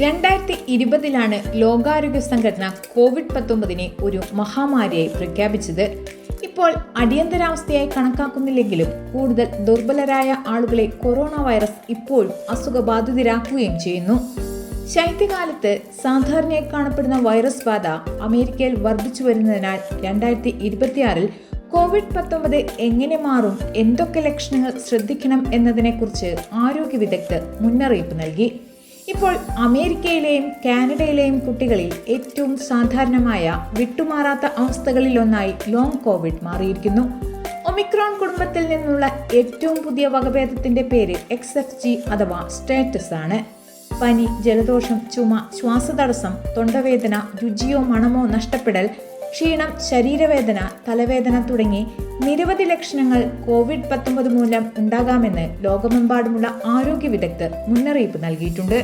രണ്ടായിരത്തി ഇരുപതിലാണ് ലോകാരോഗ്യ സംഘടന കോവിഡ് പത്തൊമ്പതിനെ ഒരു മഹാമാരിയായി പ്രഖ്യാപിച്ചത്. ഇപ്പോൾ അടിയന്തരാവസ്ഥയായി കണക്കാക്കുന്നില്ലെങ്കിലും കൂടുതൽ ദുർബലരായ ആളുകളെ കൊറോണ വൈറസ് ഇപ്പോഴും അസുഖബാധിതരാക്കുകയും ചെയ്യുന്നു. ശൈത്യകാലത്ത് സാധാരണയായി കാണപ്പെടുന്ന വൈറസ് ബാധ അമേരിക്കയിൽ വർദ്ധിച്ചു വരുന്നതിനാൽ രണ്ടായിരത്തി ഇരുപത്തിയാറിൽ കോവിഡ് പത്തൊമ്പത് എങ്ങനെ മാറും എന്തൊക്കെ ലക്ഷണങ്ങൾ ശ്രദ്ധിക്കണം എന്നതിനെക്കുറിച്ച് ആരോഗ്യ വിദഗ്ധർ മുന്നറിയിപ്പ് നൽകി. ഇപ്പോൾ അമേരിക്കയിലെയും കാനഡയിലെയും കുട്ടികളിൽ ഏറ്റവും സാധാരണമായ വിട്ടുമാറാത്ത അവസ്ഥകളിലൊന്നായി ലോങ് കോവിഡ് മാറിയിരിക്കുന്നു. ഒമിക്രോൺ കുടുംബത്തിൽ നിന്നുള്ള ഏറ്റവും പുതിയ വകഭേദത്തിന്റെ പേര് എക്സ് എഫ് ജി അഥവാ സ്റ്റേറ്റസ് ആണ്. പനി ജലദോഷം ചുമ ശ്വാസതടസ്സം തൊണ്ടവേദന രുചിയോ മണമോ നഷ്ടപ്പെടൽ ക്ഷീണം ശരീരവേദന തലവേദന തുടങ്ങി നിരവധി ലക്ഷണങ്ങൾ കോവിഡ് പത്തൊമ്പത് മൂലം ഉണ്ടാകാമെന്ന് ലോകമെമ്പാടുമുള്ള ആരോഗ്യ വിദഗ്ധർ മുന്നറിയിപ്പ് നൽകിയിട്ടുണ്ട്.